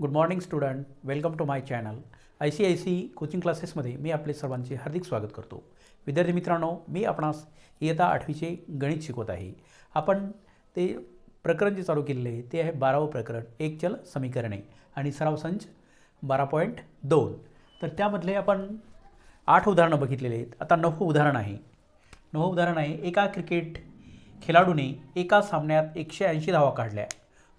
Good morning student welcome to my channel I C I C coaching क्लासेसमध्ये मी आपले सर्वांचे हार्दिक स्वागत करतो. विद्यार्थी मित्रांनो मी आपणास इयत्ता आठवीचे गणित शिकवत आहे. आपण ते प्रकरण जे चालू केलेले आहे ते आहे बारावं प्रकरण एक चल समीकरणे आणि सराव संच बारा पॉईंट दोन. तर त्यामधले आपण आठ उदाहरणं बघितलेले आहेत. आता नऊ उदाहरण आहे. नवं उदाहरण आहे एका क्रिकेट खेळाडूने एका सामन्यात एकशे ऐंशी धावा काढल्या.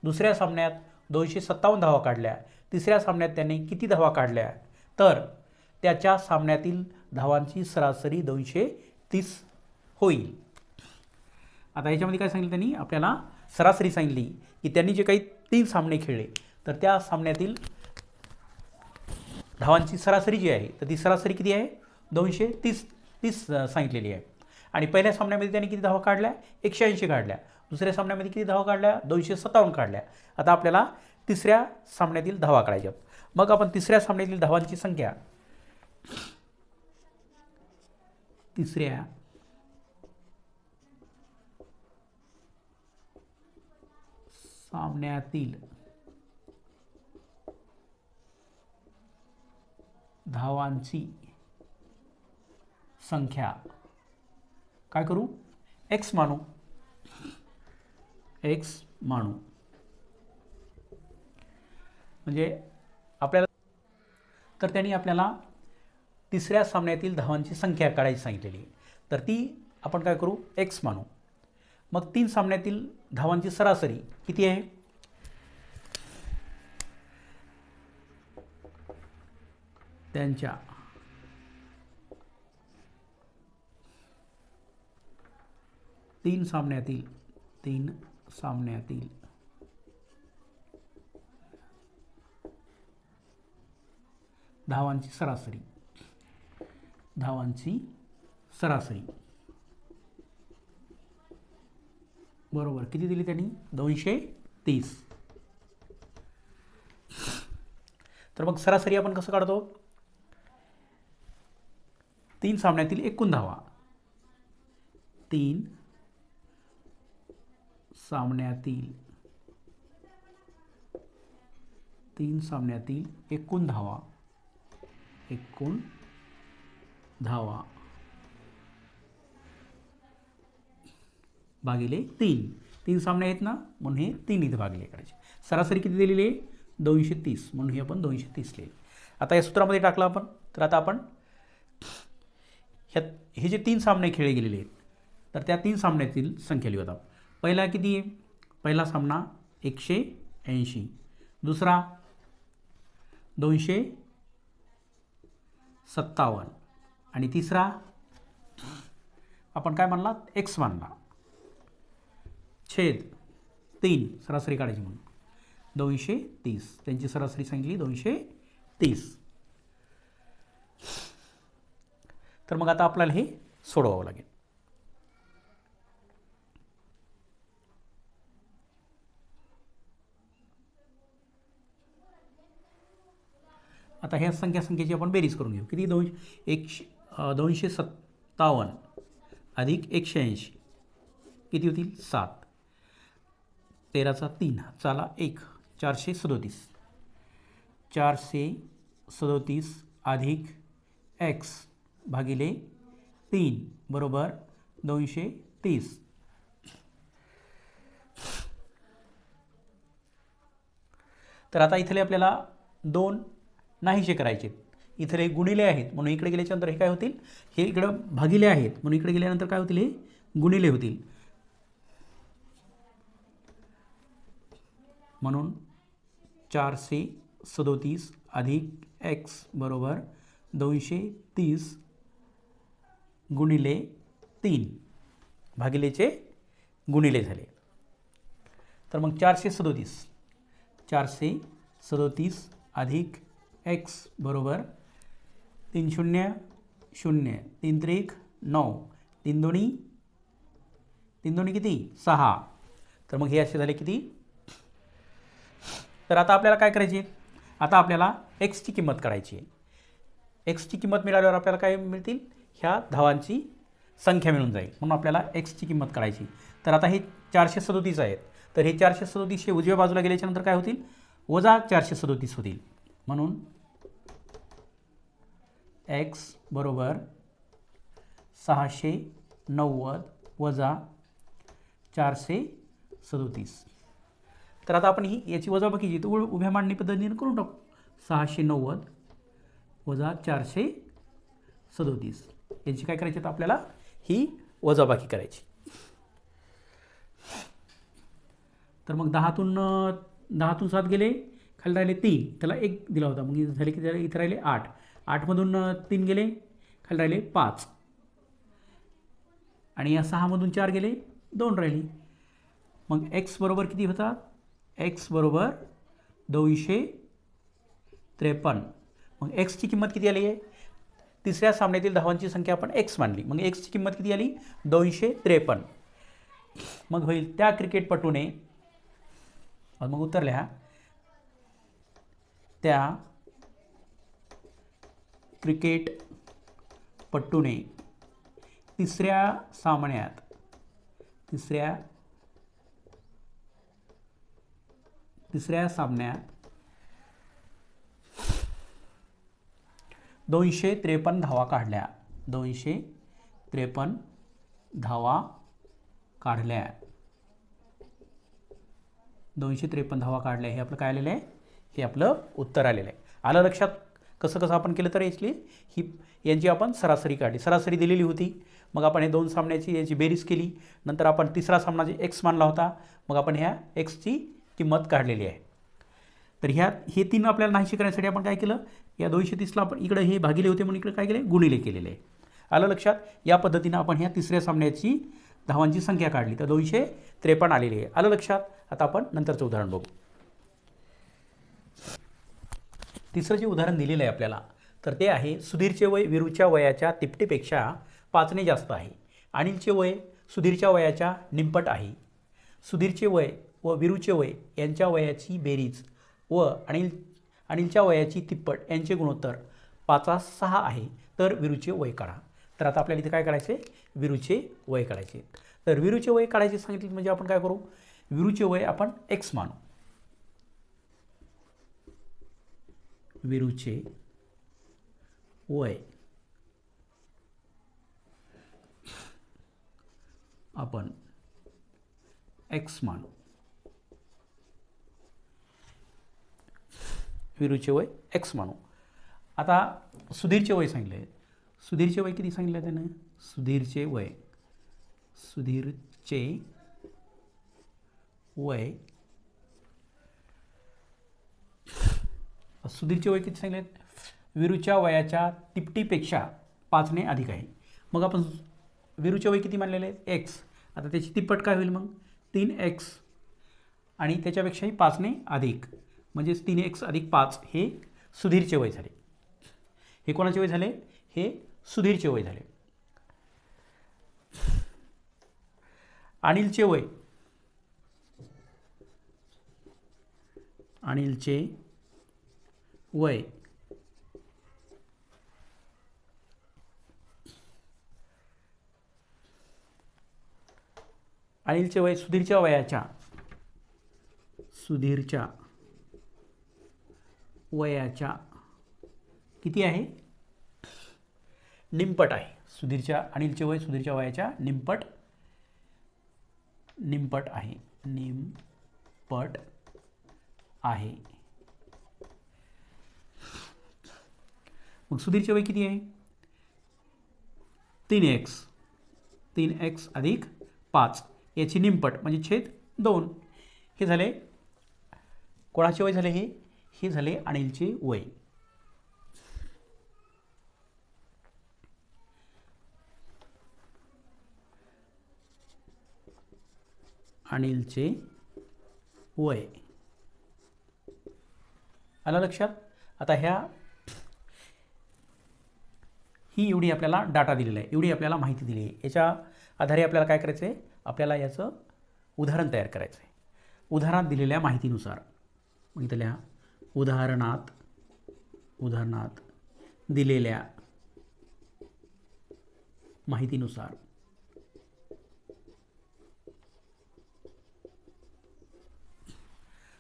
दुसऱ्या सामन्यात दोनशे सत्तावन्न धावा काढल्या. तिसऱ्या सामन्यात त्याने किती धावा काढल्या? तर त्याच्या सामन्यातील धावांची सरासरी दोनशे तीस होईल. आता याच्यामध्ये काय सांगितलं त्यांनी? आपल्याला सरासरी सांगितली की त्यांनी जे काही तीन सामने खेळले तर त्या सामन्यातील धावांची सरासरी जी आहे तर ती सरासरी किती आहे? दोनशे तीस तीस सांगितलेली आहे. आणि पहिल्या सामन्यामध्ये त्यांनी किती धावा काढल्या? एकशे ऐंशी काढल्या. दुसऱ्या सामन्यामध्ये किती धावा काढल्या? दोनशे सत्तावन्न काढल्या. आता आपल्याला तिसऱ्या सामन्यातील धावा काढायच्या मग आपण तिसऱ्या सामन्यातील धावांची संख्या. तिसऱ्या. सामन्यातील धावांची संख्या. काय करू? एक्स मानू. एक्स मानू. म्हणजे आपल्याला तर त्यांनी आपल्याला तिसऱ्या सामन्यातील धावांची संख्या काढायची सांगितलेली. तर ती आपण काय करू? एक्स मानू. मग तीन सामन्यातील धावांची सरासरी किती आहे? त्यांच्या तीन सामन्यातील तीन सामन्यातील. धावांची सरासरी. धावांची सरासरी. बरोबर. किती दिली त्यांनी? दोनशे तीस. तर मग सरासरी आपण कसं काढतो? तीन सामन्यातील एकूण धावा. तीन सामन्यातील तीन सामन्यातील एकूण धावा. एकूण धावा. भागिले तीन. तीन सामने आहेत ना? म्हणून हे तीन इथे भागले करायचे. सरासरी किती दिलेली आहे? दोनशे तीस. म्हणून हे आपण दोनशे तीस लिहिले. आता या सूत्रामध्ये टाकलं आपण. तर आता आपण ह्या हे जे तीन सामने खेळले गेलेले आहेत तर त्या तीन सामन्यातील संख्या लिहूत आपण. पहिला किती आहे? पहिला सामना एकशे ऐंशी. दुसरा दोनशे सत्तावन्न. आणि तिसरा आपण काय म्हणला एक्स मानला. छेद तीन सरासरी काढायची म्हणून. दोनशे तीस. त्यांची सरासरी सांगितली दोनशे तीस. तर मग आता आपल्याला हे सोडवावं लागेल. आता ह्या संख्या संख्येची आपण बेरीज करून घेऊ. किती? दोनशे एकशे दोनशे सत्तावन्न अधिक एकशे ऐंशी. किती होतील? सात. तेराचा तीन चाला एक. चारशे सदोतीस. चारशे सदोतीस अधिक एक्स भागिले तीन बरोबर दोनशे तीस. तर आता इथले आपल्याला दोन नाहीसे करायचे इथले गुणिले आहेत. म्हणून इकडे गेल्याच्यानंतर हे काय होतील? हे इकडं भागिले आहेत. म्हणून इकडे गेल्यानंतर काय होतील? हे गुणिले होतील. म्हणून चारशे सदोतीस अधिक एक्स बरोबर दोनशे तीस गुणिले तीन. भागिलेचे गुणिले झाले. तर मग चारशे सदोतीस. चारशे सदोतीस अधिक एक्स बरोबर तीन शून्य शून्य. तीन त्रिक नऊ. तीन दोन्ही? तीन दोन्ही किती? सहा. तर मग हे असे झाले किती? तर आता आपल्याला काय करायची? आता आपल्याला एक्सची किंमत काढायची आहे. एक्सची किंमत मिळाल्यावर आपल्याला काय मिळतील? ह्या धावांची संख्या मिळून जाईल. म्हणून आपल्याला एक्सची किंमत काढायची तर आता हे चारशे सदोतीस आहेत. तर हे चारशे सदोतीसशे उजव्या बाजूला गेल्याच्यानंतर काय होतील? वजा चारशे सदोतीस होतील. म्हणून एक्स बरोबर सहाशे नव्वद वजा चारशे सदोतीस. तर आता आपण ही याची वजाबाकीची तर उभ्या मांडणी पद्धतीने करून टाकू. सहाशे नव्वद वजा चारशे सदोतीस. यांची काय करायची तर आपल्याला? ही वजाबाकी करायची. तर मग दहातून दहातून सात गेले. खाली राहिले तीन. त्याला एक दिला होता. मग झाले की त्याला इथे राहिले आठ. आठमधून तीन गेले खाली राहिले पाच. आणि या सहामधून चार गेले दोन राहिली. मग एक्स बरोबर किती होतात एक्स बरोबर दोनशे त्रेपन्न. मग एक्सची किंमत किती आली? आहे तिसऱ्या सामन्यातील धावांची संख्या आपण एक्स मानली. मग एक्सची किंमत किती आली? दोनशे त्रेपन्न. मग होईल त्या क्रिकेटपटूने मग उतरल्या त्या क्रिकेटपटूने तिसऱ्या सामन्यात तिसऱ्या तिसऱ्या सामन्यात दोनशे त्रेपन्न धावा काढल्या. दोनशे त्रेपन्न धावा काढल्या. दोनशे त्रेपन्न धावा काढल्या. हे आपलं काय आलेलं आहे? हे आपलं उत्तर आलेलं आहे. आलं लक्षात? कसं कसं आपण केलं तर याची ही यांची आपण सरासरी काढली. सरासरी दिलेली होती. मग आपण हे दोन सामन्याची याची बेरीज केली. नंतर आपण तिसरा सामना जे एक्स मानला होता मग आपण ह्या एक्सची किंमत काढलेली आहे. तर ह्या हे तीन आपल्याला नाहीशी करण्यासाठी आपण काय केलं? या दोनशे तीसला आपण इकडे हे भागिले होते म्हणून इकडे काय केले? गुणिले केलेले आहे. आलं लक्षात? या पद्धतीनं आपण ह्या तिसऱ्या सामन्याची धावांची संख्या काढली. तर दोनशे त्रेपन्न आलेली आहे. आलं लक्षात? आता आपण नंतरचं उदाहरण बघू. तिसरं जे उदाहरण दिलेलं आहे आपल्याला तर ते आहे सुधीरचे वय विरूच्या वयाच्या तिपटीपेक्षा पाचने जास्त आहे. अनिलचे वय सुधीरच्या वयाच्या निंपट आहे. सुधीरचे वय व विरूचे वय यांच्या वयाची बेरीज व अनिल अनिलच्या वयाची तिप्पट यांचे गुणोत्तर पाचा सहा आहे. तर विरूचे वय काढा. तर आता आपल्याला इथे काय करायचे विरूचे वय काढायचे. तर विरूचे वय काढायचे सांगितले म्हणजे आपण काय करू? विरूचे वय आपण एक्स मानू. विरूचे वय. आपण एक्स मानू. विरूचे वय एक्स मानू. आता सुधीरचे वय सांगितले. सुधीरचे वय किती सांगितलं त्यानं? सुधीरचे वय. सुधीरचे वय सुधीरचे वय किती सांगितले विरूच्या वयाच्या तिपटीपेक्षा पाचने अधिक आहे. मग आपण विरूचे वय किती मानलेले आहेत? एक्स आता त्याची तिप्पट काय होईल मग? तीन एक्स आणि त्याच्यापेक्षाही पाचने अधिक. म्हणजेच तीन एक्स अधिक पाच हे सुधीरचे वय झाले. हे कोणाचे वय झाले? हे सुधीरचे वय झाले. अनिलचे वय. अनिलचे वय. अनिलचे वय सुधीरच्या वयाच्या. सुधीरच्या वयाच्या. किती आहे? निमपट आहे. सुधीरच्या अनिलचे वय सुधीरच्या वयाच्या निमपट. निमपट आहे. निमपट आहे. मग सुधीरचे वय किती आहे? तीन एक्स. तीन एक्स अधिक पाच. याची निमपट म्हणजे छेद दोन. हे झाले कोणाचे वय झाले हे? हे झाले अनिलचे वय. अनिलचे वय. आलं लक्षात? आता ह्या ही एवढी आपल्याला डाटा दिलेला आहे. एवढी आपल्याला माहिती दिली आहे. याच्या आधारे आपल्याला काय करायचं आहे आपल्याला याचं उदाहरण तयार करायचं आहे उदाहरणात दिलेल्या माहितीनुसार मग उदाहरणात उदाहरणात दिलेल्या माहितीनुसार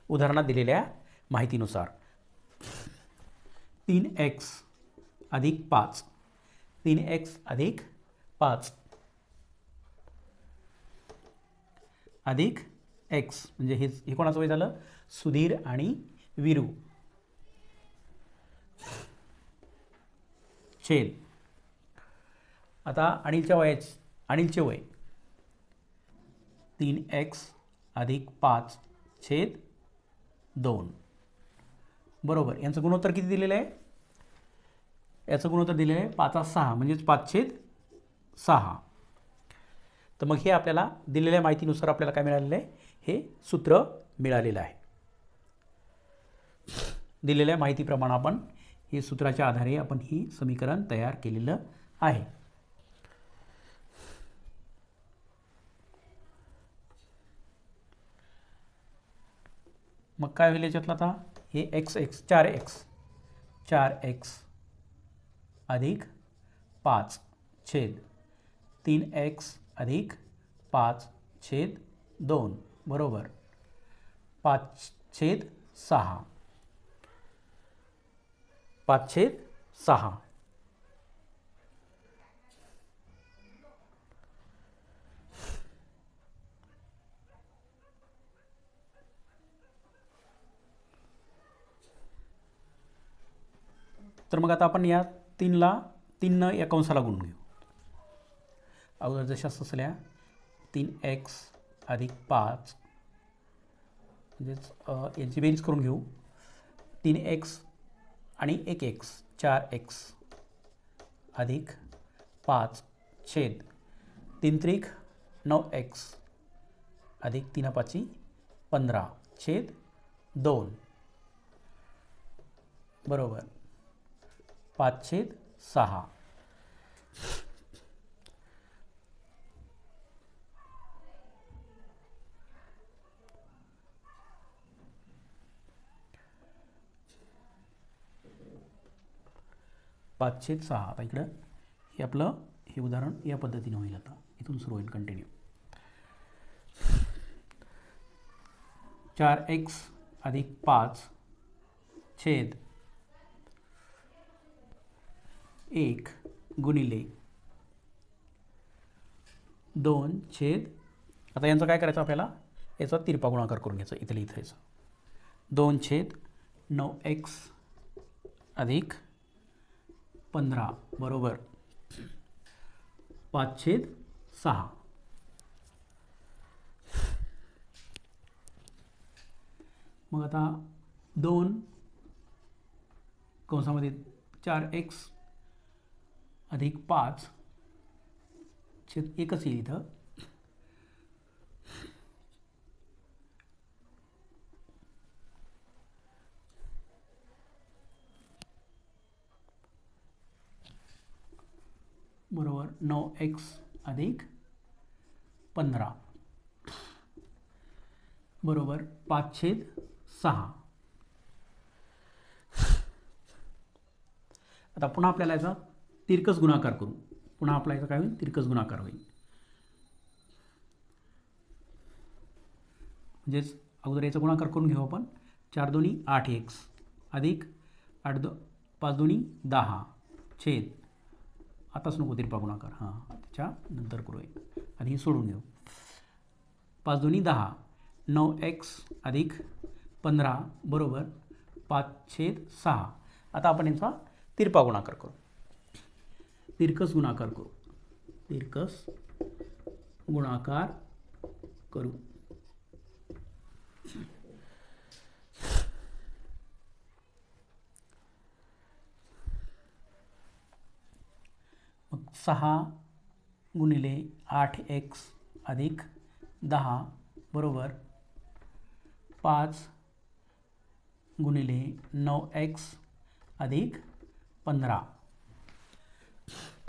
उदाहरणात दिलेल्या माहितीनुसार तीन एक्स अधिक पाच तीन एक्स अधिक पाच. अधिक एक्स म्हणजे हे हे कोणाचं वय झालं? सुधीर आणि विरू. छेद आता अनिलच्या वयाचे अनिलचे वय. तीन एक्स अधिक पाच छेद दोन. बरोबर. यांचं गुणोत्तर किती दिलेलं आहे? याचं गुणोत्तर दिलेलं आहे पाचा सहा म्हणजेच पाचशेत सहा. तर मग हे आपल्याला दिलेल्या माहितीनुसार आपल्याला काय मिळालेलं आहे? हे सूत्र मिळालेलं आहे. दिलेल्या माहितीप्रमाणे आपण हे सूत्राच्या आधारे आपण ही समीकरण तयार केलेलं आहे. मग काय होईल याच्यातलं आता? हे एक्स एक्स चार एक्स चार एक्स अधिक पाच छेद तीन एक्स अधिक पाच छेद दोन, बरोबर? पाच छेद सहा। पाच छेद सहा। तर मग आता आपण या तीनला तीननं या कंसाला गुण घेऊ. अगोदर जशा असल्या तीन एक्स अधिक पाच म्हणजेच यांची बेरीज करून घेऊ. तीन एक्स आणि एक एक्स चार एक्स अधिक पाच छेद तीन त्रिक नऊ एक्स अधिक तीन पाची पंधरा छेद दोन. बरोबर. पाचशेद सहा. पाचशे सहा. आता इकडं हे आपलं हे उदाहरण या पद्धतीने होईल आता. इथून सुरू होईल कंटिन्यू चार एक्स अधिक पाच छेद एक गुणिले दोन छेद. आता यांचं काय करायचं आपल्याला? याचा तिरपा गुणाकार करून घ्यायचा. इथलं इथं याचा दोन छेद नऊ एक्स अधिक पंधरा. बरोबर. पाच छेद सहा. मग आता दोन कंसामध्ये चार एक्स अधिक पाच छेद एकच येईल इथं. बरोबर नऊ एक्स अधिक पंधरा. बरोबर पाच छेद सहा. आता पुन्हा आपल्याला याचा तिरकस गुणाकार करू. पुन्हा आपला याचा काय होईल? तिरकस गुणाकार होईल. म्हणजेच अगोदर याचा गुणाकार करून घेऊ आपण. चार दोन्ही आठ एक्स अधिक आठ दो पाच दोन्ही दहा. छेद. आताच नको तिरपा गुणाकार. हां त्याच्या नंतर करूया. आणि हे सोडून घेऊ. पाच दोन्ही दहा. नऊ एक्स अधिक पंधरा. बरोबर. पाच छेद सहा. आता आपण यांचा तिरपा गुणाकार करू. तिरकस गुणाकार करू. तिरकस गुणाकार करू. मग सहा गुणिले आठ एक्स अधिक दहा बरोबर पाच गुणिले नऊ एक्स अधिक पंधरा.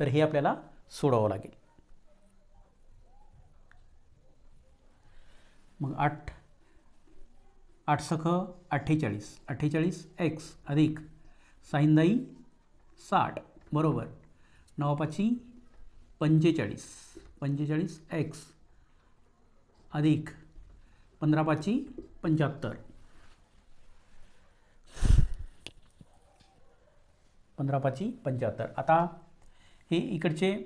तर हे आपल्याला सोडावं लागेल. मग आठ आठ सख अठ्ठेचाळीस. अठ्ठेचाळीस एक्स अधिक साईंदाई साठ. बरोबर. नवापाची पंचेचाळीस. पंचेचाळीस एक्स अधिक पंधरा पाची पंच्याहत्तर. पंधरापाची पंच्याहत्तर. आता हे इकडचे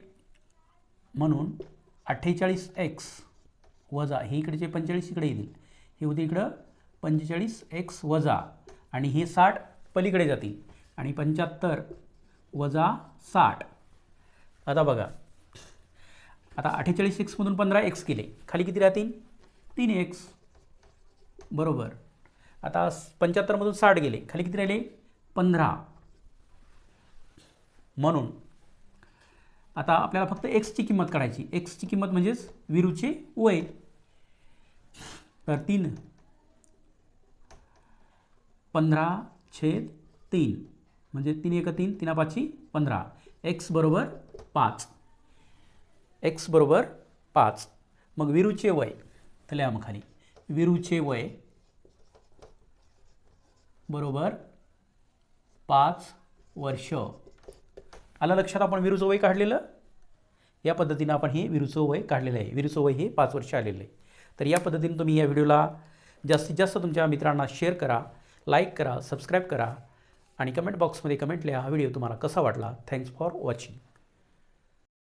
म्हणून अठ्ठेचाळीस एक्स वजा हे इकडचे पंचेचाळीस इकडे येतील. हे होते इकडं पंचेचाळीस एक्स वजा आणि हे साठ पलीकडे जातील. आणि पंच्याहत्तर वजा साठ. आता बघा. आता अठ्ठेचाळीस एक्समधून पंधरा एक्स केले. खाली किती राहतील? तीन एक्स बरोबर. आता पंच्याहत्तरमधून साठ गेले. खाली किती राहिले? पंधरा. म्हणून आता आपल्याला फक्त एक्सची किंमत काढायची. एक्सची किंमत म्हणजेच विरूचे वय. तर तीन. पंधरा छेद तीन. म्हणजे तीन एक तीन तीना पाचशे पंधरा. एक्स बरोबर पाच. एक्स बरोबर पाच. मग विरूचे वय. तर मग खाली. विरूचे वय बरोबर पाच वर्ष. आलं लक्षात आपण विरूचं वय काढलेलं? या पद्धतीनं आपण हे विरूचं वय काढलेलं आहे. विरूचं वय हे पाच वर्ष आलेलं आहे. तर या पद्धतीने तुम्ही या व्हिडिओला जास्तीत जास्त तुमच्या मित्रांना शेअर करा लाईक करा सबस्क्राईब करा आणि कमेंट बॉक्समध्ये कमेंट लिहा हा व्हिडिओ तुम्हाला कसा वाटला? Thanks for watching